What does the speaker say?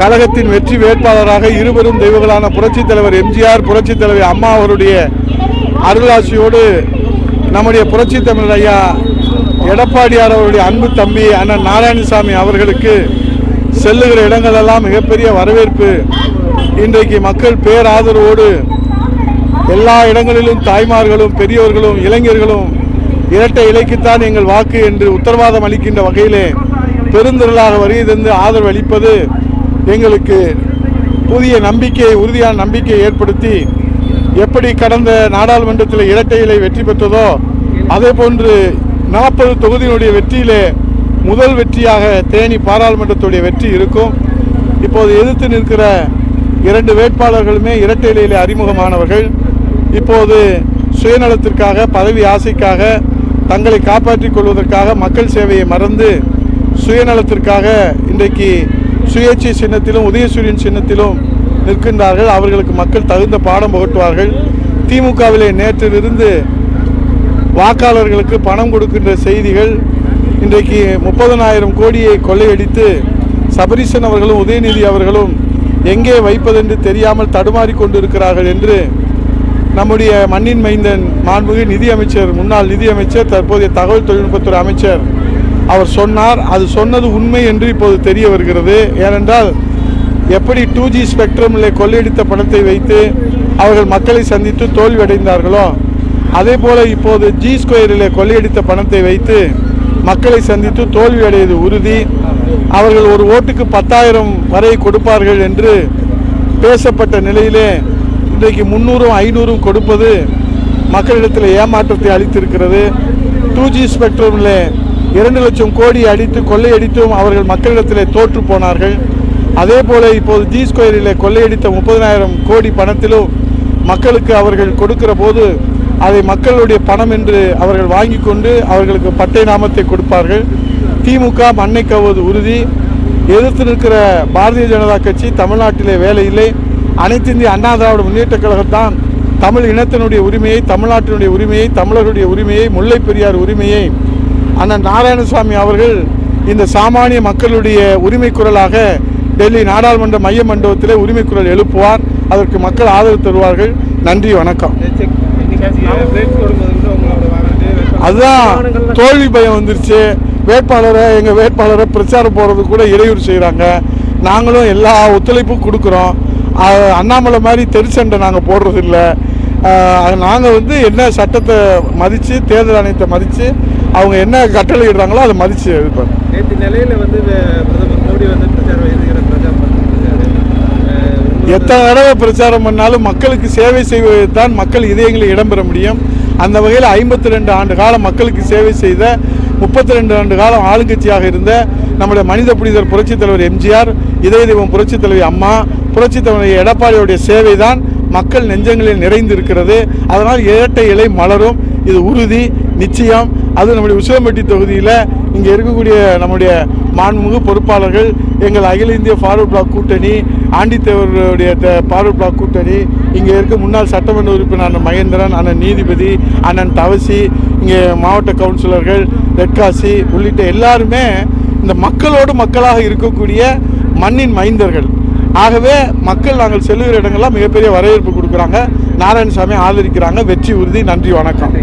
கழகத்தின் வெற்றி வேட்பாளராக இருவரும் தெய்வங்களான புரட்சித் தலைவர் எம்ஜிஆர் புரட்சித் தலைவர் அம்மா அவருடைய அருளாசியோடு நம்முடைய புரட்சித் தமிழர் ஐயா எடப்பாடியார் அவருடைய அன்பு தம்பி அண்ணன் நாராயணசாமி அவர்களுக்கு செல்லுகிற இடங்களெல்லாம் மிகப்பெரிய வரவேற்பு. இன்றைக்கு மக்கள் பேராதரவோடு எல்லா இடங்களிலும் தாய்மார்களும் பெரியவர்களும் இளைஞர்களும் இரட்டை இலைக்குத்தான் எங்கள் வாக்கு என்று உத்தரவாதம் அளிக்கின்ற வகையிலே பெருந்திரளாக வருகை தந்து ஆதரவு அளிப்பது எங்களுக்கு புதிய நம்பிக்கையை உறுதியான நம்பிக்கையை ஏற்படுத்தி எப்படி கடந்த நாடாளுமன்றத்தில் இரட்டை இலை வெற்றி பெற்றதோ அதே போன்று நாற்பது தொகுதியினுடைய வெற்றியிலே முதல் வெற்றியாக தேனி பாராளுமன்றத்துடைய வெற்றி இருக்கும். இப்போது எதிர்த்து நிற்கிற இரண்டு வேட்பாளர்களுமே இரட்டை அறிமுகமானவர்கள். இப்போது சுயநலத்திற்காக பதவி ஆசைக்காக தங்களை காப்பாற்றிக் கொள்வதற்காக மக்கள் சேவையை மறந்து சுயநலத்திற்காக இன்றைக்கு சுயேட்சை சின்னத்திலும் உதயசூரியன் சின்னத்திலும் நிற்கின்றார்கள். அவர்களுக்கு மக்கள் தகுந்த பாடம் புகட்டுவார்கள். திமுகவிலே நேற்றிலிருந்து வாக்காளர்களுக்கு பணம் கொடுக்கின்ற செய்திகள் இன்றைக்கு முப்பதனாயிரம் கோடியை கொள்ளையடித்து சபரீசன் அவர்களும் உதயநிதி அவர்களும் எங்கே வைப்பதென்று தெரியாமல் தடுமாறி கொண்டிருக்கிறார்கள் என்று நம்முடைய மண்ணின் மைந்தன் மாண்புமிகு நிதியமைச்சர் முன்னாள் நிதியமைச்சர் தற்போதைய தகவல் தொழில்நுட்பத்துறை அமைச்சர் அவர் சொன்னார் அது சொன்னது உண்மை என்று இப்போது தெரிய வருகிறது. ஏனென்றால் எப்படி டூ ஜி ஸ்பெக்ட்ரமில் கொள்ளையடித்த பணத்தை வைத்து அவர்கள் மக்களை சந்தித்து தோல்வியடைந்தார்களோ அதே போல் இப்போது ஜி ஸ்கொயரில் கொள்ளையடித்த பணத்தை வைத்து மக்களை சந்தித்து தோல்வியடைவது உறுதி. அவர்கள் ஒரு ஓட்டுக்கு பத்தாயிரம் வரை கொடுப்பார்கள் என்று பேசப்பட்ட நிலையிலே இன்றைக்கு முந்நூறும் ஐநூறும் கொடுப்பது மக்களிடத்தில் ஏமாற்றத்தை அளித்திருக்கிறது. டூ ஜி ஸ்பெக்ட்ரமில் இரண்டு லட்சம் கோடி அடித்து கொள்ளையடித்தும் அவர்கள் மக்களிடத்திலே தோற்று போனார்கள். அதே போல இப்போது ஜி ஸ்கொயரில் கொள்ளையடித்த முப்பதனாயிரம் கோடி பணத்திலும் மக்களுக்கு அவர்கள் கொடுக்கிற போது அதை மக்களுடைய பணம் என்று அவர்கள் வாங்கி கொண்டு அவர்களுக்கு பட்டை நாமத்தை கொடுப்பார்கள். திமுக மண்ணை கவ்வது உறுதி. எதிர்த்து நிற்கிற பாரதிய ஜனதா கட்சி தமிழ்நாட்டிலே வேலை இல்லை. அனைத்து இந்திய அண்ணா திராவிட முன்னேற்ற கழகத்தான் தமிழ் இனத்தினுடைய உரிமையை தமிழ்நாட்டினுடைய உரிமையை தமிழர்களுடைய உரிமையை முல்லை பெரியார் உரிமையை அண்ணன் நாராயணசாமி அவர்கள் இந்த சாமானிய மக்களுடைய உரிமை குரலாக டெல்லி நாடாளுமன்ற மைய மண்டபத்திலே உரிமை குரல் எழுப்புவார். அதற்கு மக்கள் ஆதரவு தருவார்கள். நன்றி வணக்கம். அதுதான் தோல்வி பயம் வந்துருச்சு. வேட்பாளரை எங்கள் வேட்பாளரை பிரச்சாரம் போகிறது கூட இடையூறு செய்கிறாங்க நாங்களும் எல்லா ஒத்துழைப்பும் கொடுக்குறோம். அண்ணாமலை மாதிரி தெருச்சண்டை நாங்கள் போடுறதில்ல. நாங்கள் வந்து என்ன சட்டத்தை மதித்து தேர்தல் ஆணையத்தை மதித்து அவங்க என்ன கட்டளை இடுறாங்களோ அதை மதித்து இது நேற்று நிலையில வந்து பிரதமர் மோடி வந்து பிரச்சாரம் எழுதுகிற பிரச்சாரம் எத்தனை தடவை பிரச்சாரம் பண்ணாலும் மக்களுக்கு சேவை செய்வது தான் மக்கள் இதயங்களில் இடம்பெற முடியும். அந்த வகையில் ஐம்பத்தி ரெண்டு ஆண்டு காலம் மக்களுக்கு சேவை செய்த முப்பத்தி ரெண்டு ஆண்டு காலம் ஆளுங்கட்சியாக இருந்த நம்முடைய மனித புனிதர் புரட்சித் தலைவர் எம்ஜிஆர் இதய தெய்வம் புரட்சித் தலைவி அம்மா புரட்சித் தலைவர் எடப்பாடியுடைய சேவை தான் மக்கள் நெஞ்சங்களில் நிறைந்து இருக்கிறது அதனால் இரட்டை இலை மலரும். இது உறுதி நிச்சயம். அது நம்முடைய உசிலம்பட்டி தொகுதியில் இங்கே இருக்கக்கூடிய நம்முடைய மாண்புமிகு பொறுப்பாளர்கள் எங்கள் அகில இந்திய ஃபார்வர்ட் பிளாக் கூட்டணி ஆண்டித்தேவருடைய ஃபார்வர்ட் பிளாக் கூட்டணி இங்கே இருக்க முன்னாள் சட்டமன்ற உறுப்பினர் அண்ணன் மகேந்திரன் அண்ணன் நீதிபதி அண்ணன் தவசி இங்கே மாவட்ட கவுன்சிலர்கள் தெற்காசி உள்ளிட்ட எல்லாருமே இந்த மக்களோடு மக்களாக இருக்கக்கூடிய மண்ணின் மைந்தர்கள். ஆகவே மக்கள் நாங்கள் செல்லுகிற இடங்கள்லாம் மிகப்பெரிய வரவேற்பு கொடுக்குறாங்க. நாராயணசாமி ஆதரிக்கிறாங்க. வெற்றி உறுதி. நன்றி வணக்கம்.